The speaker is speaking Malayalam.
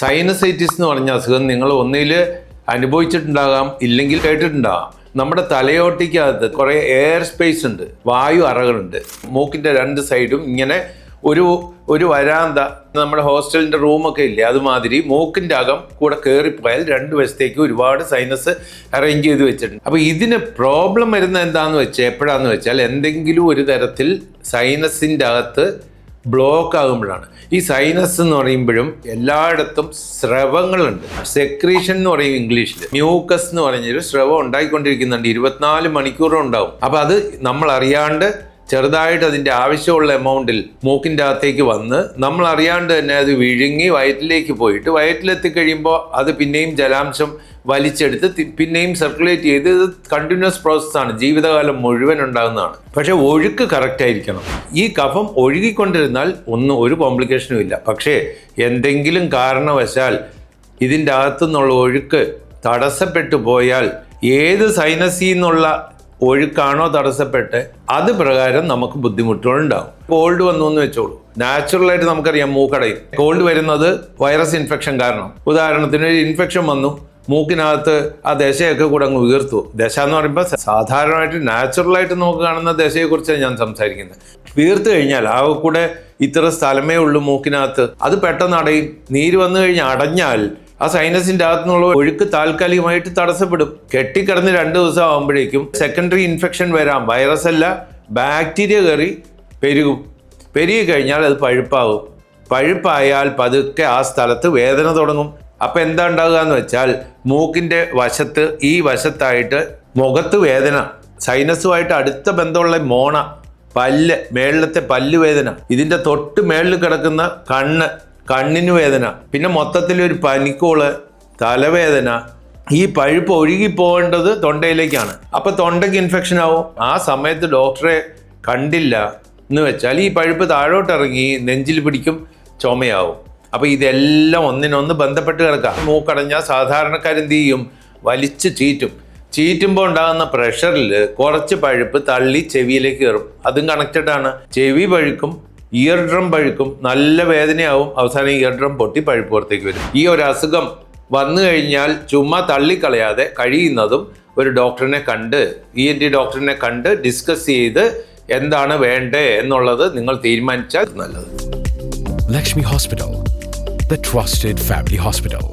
സൈനസൈറ്റിസ് എന്ന് പറഞ്ഞ അസുഖം നിങ്ങൾ ഒന്നിൽ അനുഭവിച്ചിട്ടുണ്ടാകാം ഇല്ലെങ്കിൽ കേട്ടിട്ടുണ്ടാകാം. നമ്മുടെ തലയോട്ടിക്കകത്ത് കുറേ എയർ സ്പേസ് ഉണ്ട് വായു അറകളുണ്ട്. മൂക്കിന്റെ രണ്ട് സൈഡും ഇങ്ങനെ ഒരു ഒരു വരാന്ത നമ്മുടെ ഹോസ്റ്റലിന്റെ റൂമൊക്കെ ഇല്ലേ അതുമാതിരി മൂക്കിന്റെ അകം കൂടെ കയറിപ്പോയാൽ രണ്ട് വശത്തേക്ക് ഒരുപാട് സൈനസ് അറേഞ്ച് ചെയ്ത് വെച്ചിട്ടുണ്ട്. അപ്പോൾ ഇതിന് പ്രോബ്ലം വരുന്ന എന്താണെന്ന് വെച്ചാൽ എപ്പോഴാന്ന് വെച്ചാൽ എന്തെങ്കിലും ഒരു തരത്തിൽ സൈനസിന്റെ അകത്ത് ബ്ലോക്ക് ആകുമ്പോഴാണ് ഈ സൈനസ് എന്ന് പറയുമ്പോഴും എല്ലായിടത്തും സ്രവങ്ങളുണ്ട്. സെക്രീഷൻ എന്ന് പറയും ഇംഗ്ലീഷിൽ മ്യൂക്കസ് എന്ന് പറഞ്ഞൊരു സ്രവം ഉണ്ടായിക്കൊണ്ടിരിക്കുന്നുണ്ട്. ഇരുപത്തിനാല് മണിക്കൂറും ഉണ്ടാവും അപ്പം അത് നമ്മൾ അറിയാണ്ട് ചെറുതായിട്ട് അതിന്റെ ആവശ്യമുള്ള എമൗണ്ടിൽ മൂക്കിന്റെ അകത്തേക്ക് വന്ന് നമ്മൾ അറിയാണ്ട് തന്നെ അത് വിഴുങ്ങി വയറ്റിലേക്ക് പോയിട്ട് വയറ്റിലെത്തി കഴിയുമ്പോൾ അത് പിന്നെയും ജലാംശം വലിച്ചെടുത്ത് പിന്നെയും സർക്കുലേറ്റ് ചെയ്ത് ഇത് കണ്ടിന്യൂസ് പ്രോസസ്സാണ് ജീവിതകാലം മുഴുവൻ ഉണ്ടാകുന്നതാണ്. പക്ഷേ ഒഴുക്ക് കറക്റ്റ് ആയിരിക്കണം. ഈ കഫം ഒഴുകിക്കൊണ്ടിരുന്നാൽ ഒന്നും ഒരു കോംപ്ലിക്കേഷനും ഇല്ല. പക്ഷേ എന്തെങ്കിലും കാരണവശാൽ ഇതിന്റെ അകത്തുനിന്നുള്ള ഒഴുക്ക് തടസ്സപ്പെട്ടു പോയാൽ ഏത് സൈനസിന്നുള്ള ഒഴുക്കാണോ തടസ്സപ്പെട്ട് അത് പ്രകാരം നമുക്ക് ബുദ്ധിമുട്ടുകളുണ്ടാവും. കോൾഡ് വന്നു എന്ന് വെച്ചോളൂ. നാച്ചുറലായിട്ട് നമുക്കറിയാം മൂക്കടയും കോൾഡ് വരുന്നത് വൈറസ് ഇൻഫെക്ഷൻ കാരണം. ഉദാഹരണത്തിന് ഒരു ഇൻഫെക്ഷൻ വന്നു മൂക്കിനകത്ത് ആ ദശയൊക്കെ കൂടെ അങ്ങ് ഉയർത്തു. ദശ എന്ന് പറയുമ്പോൾ സാധാരണമായിട്ട് നാച്ചുറലായിട്ട് നമുക്ക് കാണുന്ന ദശയെക്കുറിച്ചാണ് ഞാൻ സംസാരിക്കുന്നത്. വീർത്തു കഴിഞ്ഞാൽ ആ കൂടെ ഇത്ര സ്ഥലമേ ഉള്ളൂ മൂക്കിനകത്ത്. അത് പെട്ടെന്ന് അടയും. നീര് വന്നു കഴിഞ്ഞാൽ അടഞ്ഞാൽ ആ സൈനസിന്റെ അകത്തുനിന്നുള്ള ഒഴുക്ക് താൽക്കാലികമായിട്ട് തടസ്സപ്പെടും. കെട്ടിക്കിടന്ന് രണ്ട് ദിവസം ആകുമ്പോഴേക്കും സെക്കൻഡറി ഇൻഫെക്ഷൻ വരാം. വൈറസ് അല്ല ബാക്ടീരിയ കയറി പെരുകും. പെരുകി കഴിഞ്ഞാൽ അത് പഴുപ്പാകും പഴുപ്പായാൽ പതുക്കെ ആ സ്ഥലത്ത് വേദന തുടങ്ങും. അപ്പം എന്താ ഉണ്ടാകുക എന്ന് വെച്ചാൽ മൂക്കിന്റെ വശത്ത് ഈ വശത്തായിട്ട് മുഖത്ത് വേദന സൈനസുമായിട്ട് അടുത്ത ബന്ധമുള്ള മോണ പല്ല് മേളിലത്തെ പല്ല് വേദന ഇതിന്റെ തൊട്ട് മേളിൽ കിടക്കുന്ന കണ്ണ് കണ്ണിന് വേദന പിന്നെ മൊത്തത്തിൽ ഒരു പനിക്കോൾ തലവേദന ഈ പഴുപ്പ് ഒഴുകി പോകേണ്ടത് തൊണ്ടയിലേക്കാണ്. അപ്പൊ തൊണ്ടയ്ക്ക് ഇൻഫെക്ഷൻ ആവും. ആ സമയത്ത് ഡോക്ടറെ കണ്ടില്ല എന്ന് വെച്ചാൽ ഈ പഴുപ്പ് താഴോട്ട് ഇറങ്ങി നെഞ്ചിൽ പിടിക്കും ചുമയാവും. അപ്പൊ ഇതെല്ലാം ഒന്നിനൊന്ന് ബന്ധപ്പെട്ട് കിടക്കാം മൂക്കടഞ്ഞാൽ സാധാരണക്കാരെന്ത് ചെയ്യും? വലിച്ച് ചീറ്റും. ചീറ്റുമ്പോൾ ഉണ്ടാകുന്ന പ്രഷറിൽ കുറച്ച് പഴുപ്പ് തള്ളി ചെവിയിലേക്ക് കയറും. അതും കണക്റ്റഡ് ആണ്. ചെവി പഴുക്കും ഇയർ ഡ്രം പഴുക്കും നല്ല വേദനയാവും. അവസാനം ഇയർ ഡ്രം പൊട്ടി പഴുപ്പ് പുറത്തേക്ക് വരും. ഈ ഒരു അസുഖം വന്നു കഴിഞ്ഞാൽ ചുമ്മാ തള്ളിക്കളയാതെ കഴിയുന്നതും ഒരു ഡോക്ടറിനെ കണ്ട് ഇ എൻ ടി ഡോക്ടറിനെ കണ്ട് ഡിസ്കസ് ചെയ്ത് എന്താണ് വേണ്ടേ എന്നുള്ളത് നിങ്ങൾ തീരുമാനിച്ചാൽ നല്ലത്. Lakshmi hospital trusted family hospital.